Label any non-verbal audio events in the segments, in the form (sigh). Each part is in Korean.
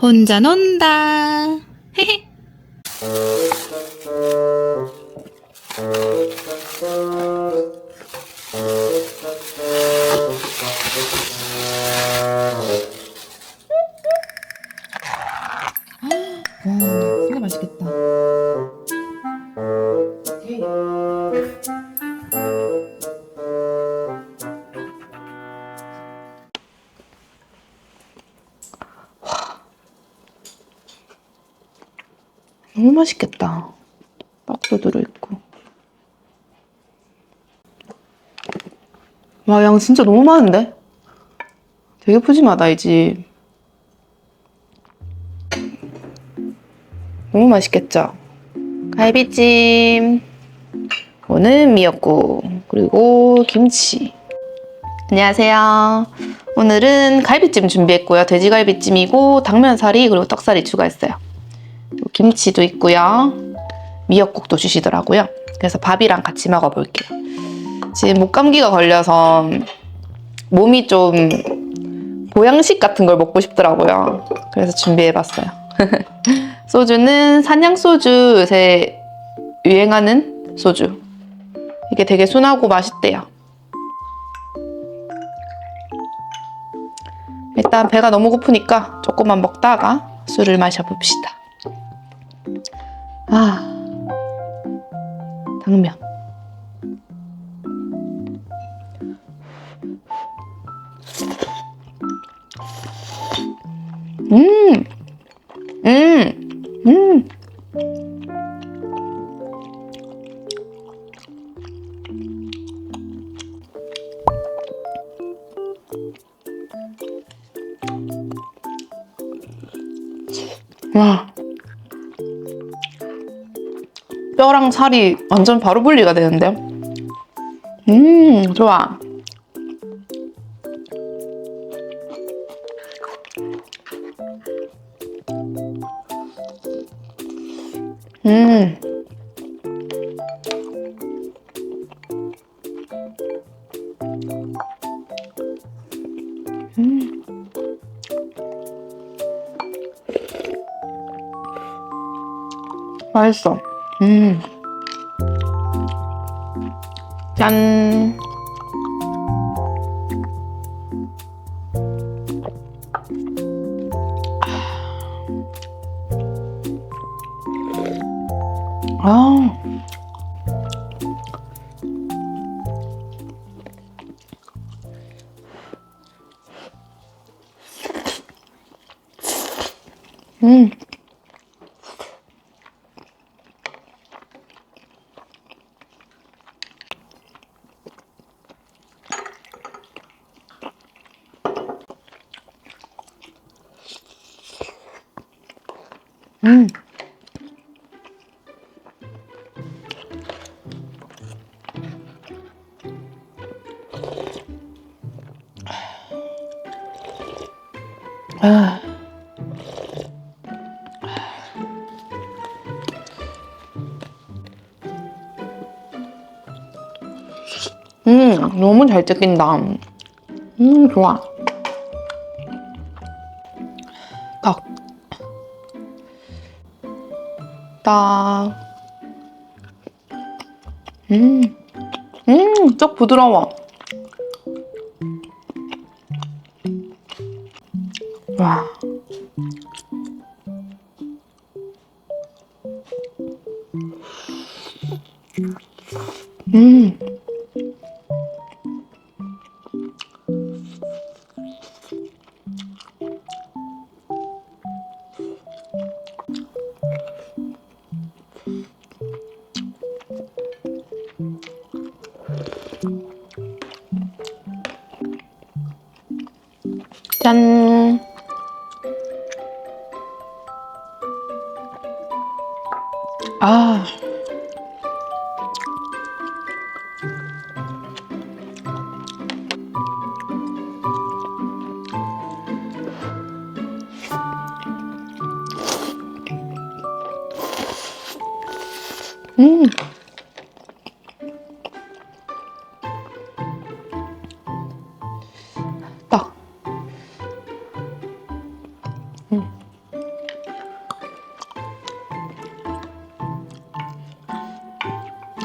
혼자 논다. 헤헤. 너무 맛있겠다. 빵도 들어있고. 와, 양 진짜 너무 많은데? 되게 푸짐하다, 이 집. 너무 맛있겠죠? 갈비찜. 오는 미역국. 그리고 김치. 안녕하세요. 오늘은 갈비찜 준비했고요. 돼지갈비찜이고, 당면사리, 그리고 떡사리 추가했어요. 김치도 있고요. 미역국도 주시더라고요. 그래서 밥이랑 같이 먹어볼게요. 지금 목감기가 걸려서 몸이 좀 보양식 같은 걸 먹고 싶더라고요. 그래서 준비해봤어요. (laughs) 소주는 산양소주 요새 유행하는 소주. 이게 되게 순하고 맛있대요. 일단 배가 너무 고프니까 조금만 먹다가 술을 마셔봅시다. 아, 당면. 음, 음, 음. 와. 뼈랑 살이 완전 바로 분리가 되는데요. 음, 좋아. 음. 음. 맛있어. 음. 짠. 아. 음. 음. 아. 음, 너무 잘 뜯긴다. 음, 좋아. 딱. 딱. 음, 음, 쩍 부드러워. 와. 음. 짠. 아.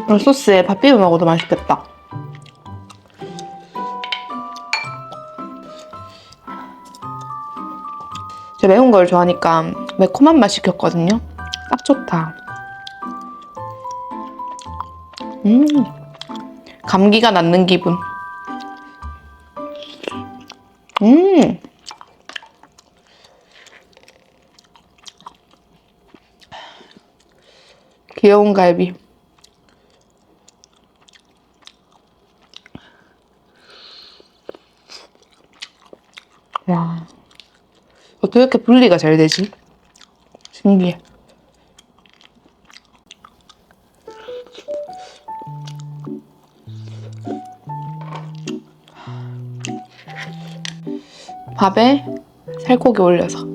이 소스에 밥 비벼 먹어도 맛있겠다. 제가 매운 걸 좋아하니까 매콤한 맛 시켰거든요. 딱 좋다. 음, 감기가 낫는 기분. 음, 귀여운 갈비. 어떻게 이렇게 분리가 잘 되지? 신기해. 밥에 살코기 올려서.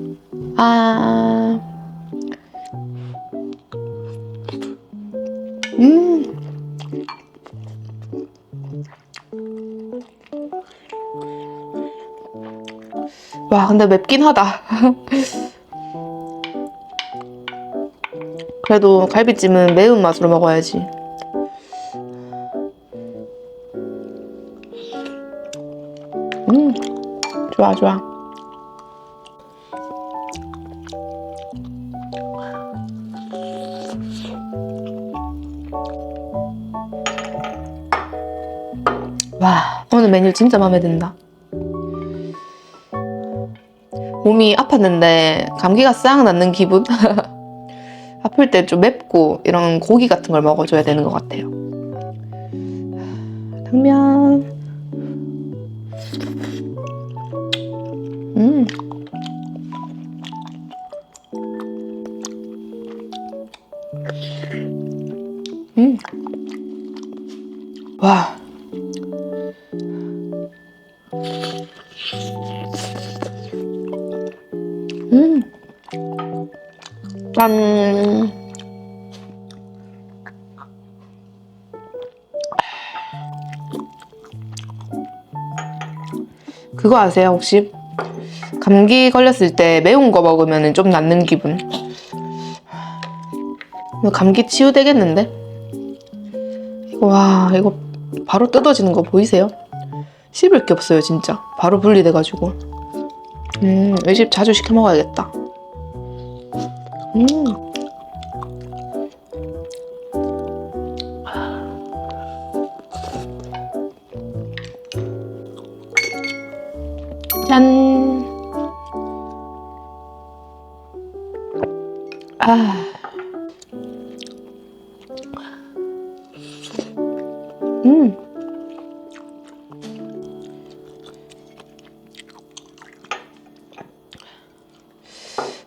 아. 음. 와, 근데 맵긴 하다. (laughs) 그래도 갈비찜은 매운 맛으로 먹어야지. 음, 좋아, 좋아. 와, 오늘 메뉴 진짜 마음에 든다. 몸이 아팠는데 감기가 싹 낫는 기분? (laughs) 아플 때 좀 맵고 이런 고기 같은 걸 먹어줘야 되는 것 같아요. 당면. 음. 음. 와. 짠. 그거 아세요, 혹시? 감기 걸렸을 때 매운 거 먹으면 좀 낫는 기분. 감기 치유되겠는데? 와, 이거 바로 뜯어지는 거 보이세요? 씹을 게 없어요, 진짜. 바로 분리돼가지고. 음, 이 집 자주 시켜 먹어야겠다. 음. 짠. 아. 음.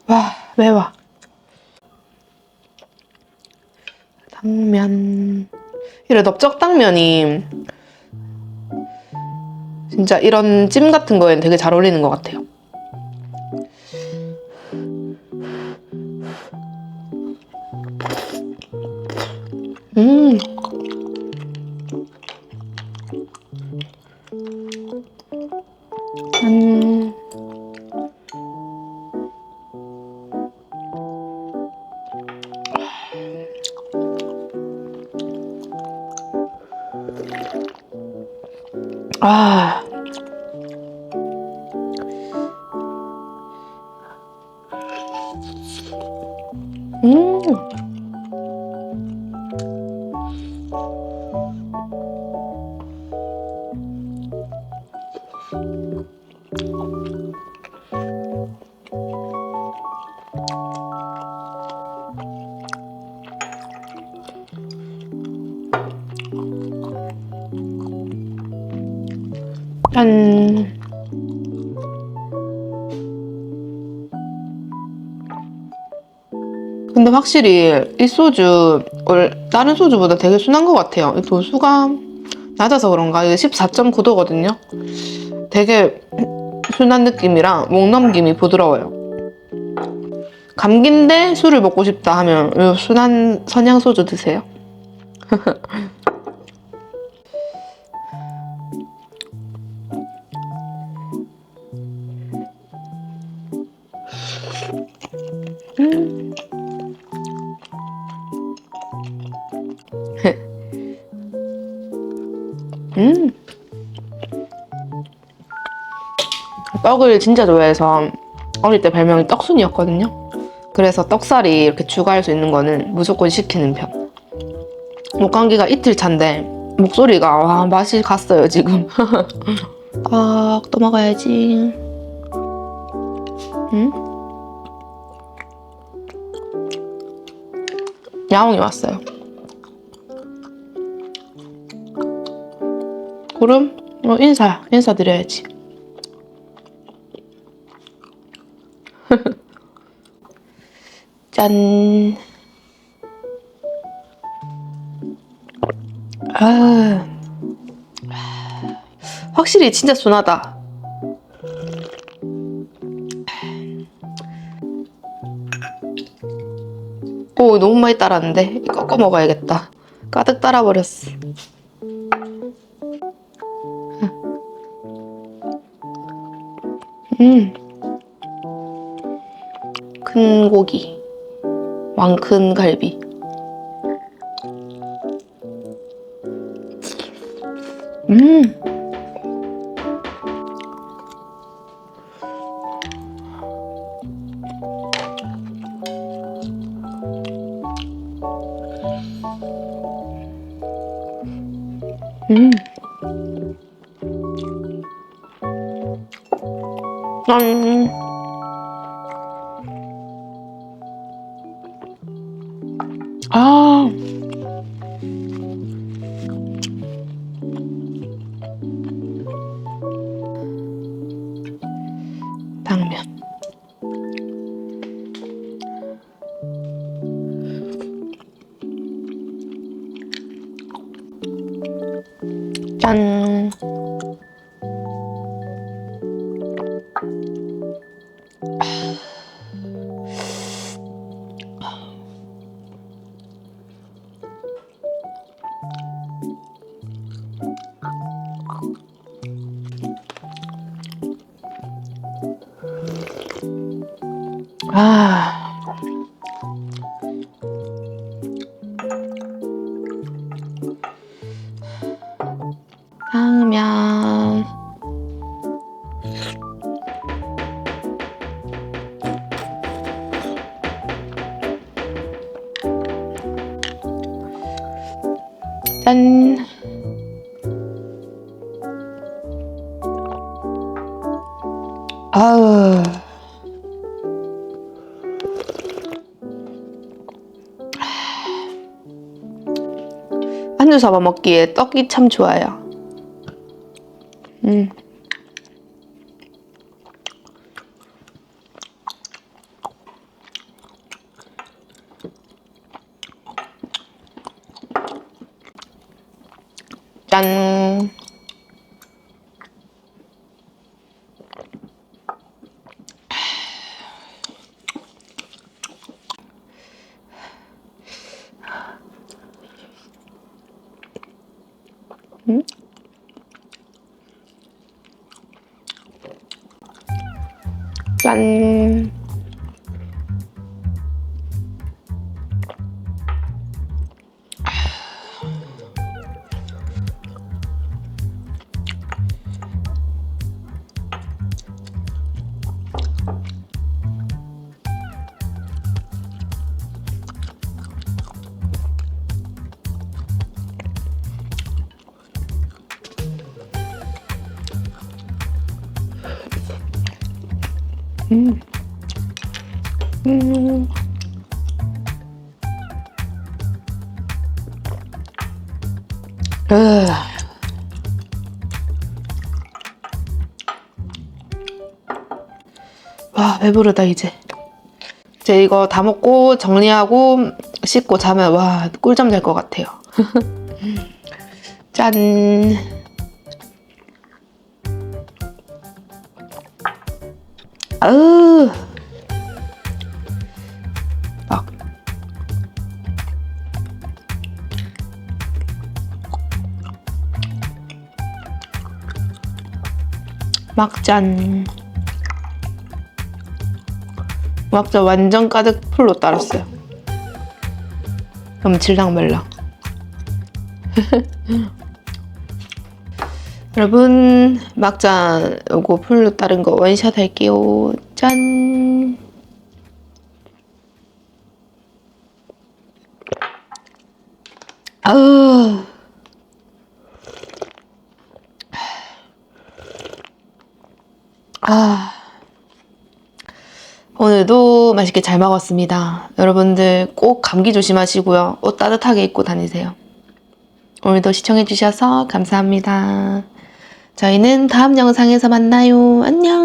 와, 매워. 당면. 이래 넓적 당면이 진짜 이런 찜 같은 거에는 되게 잘 어울리는 것 같아요. 아. 짠. 근데 확실히 이 소주 월- 다른 소주보다 되게 순한 것 같아요. 이 도수가 낮아서 그런가? 이게 14.9도거든요. 되게 순한 느낌이라 목 넘김이 부드러워요. 감기인데 술을 먹고 싶다 하면 이 순한 선양 소주 드세요. (laughs) 떡을 진짜 좋아해서 어릴 때 별명이 떡순이었거든요. 그래서 떡살이 이렇게 추가할 수 있는 거는 무조건 시키는 편. 목감기가 이틀 차인데 목소리가 와 맛이 갔어요 지금. (laughs) 아, 또 먹어야지. 응? 야옹이 왔어요. 구름? 어, 인사, 인사 드려야지. (laughs) 짠. 아, 확실히 진짜 순하다. 오, 너무 많이 따랐는데 꺾어 먹어야겠다. 가득 따라버렸어. 음. 큰 고기. 왕큰 갈비. 음. 음. 짠. 아. 당면. 짠. 아우. 한줄 잡아 먹기에 떡이 참 좋아요. 음. 짠. 짠. 으. 와 배부르다 이제. 이제 이거 다 먹고 정리하고 씻고 자면 와 꿀잠 잘 것 같아요. (laughs) 짠. 아으 막잔 막자 완전 가득 풀로 따랐어요 그럼 질랑말랑 (laughs) 여러분 막장 요거 풀로 따른 거 원샷 할게요. 짠. 아우. 아. 오늘도 맛있게 잘 먹었습니다. 여러분들 꼭 감기 조심하시고요. 옷 따뜻하게 입고 다니세요. 오늘도 시청해주셔서 감사합니다. 저희는 다음 영상에서 만나요. 안녕.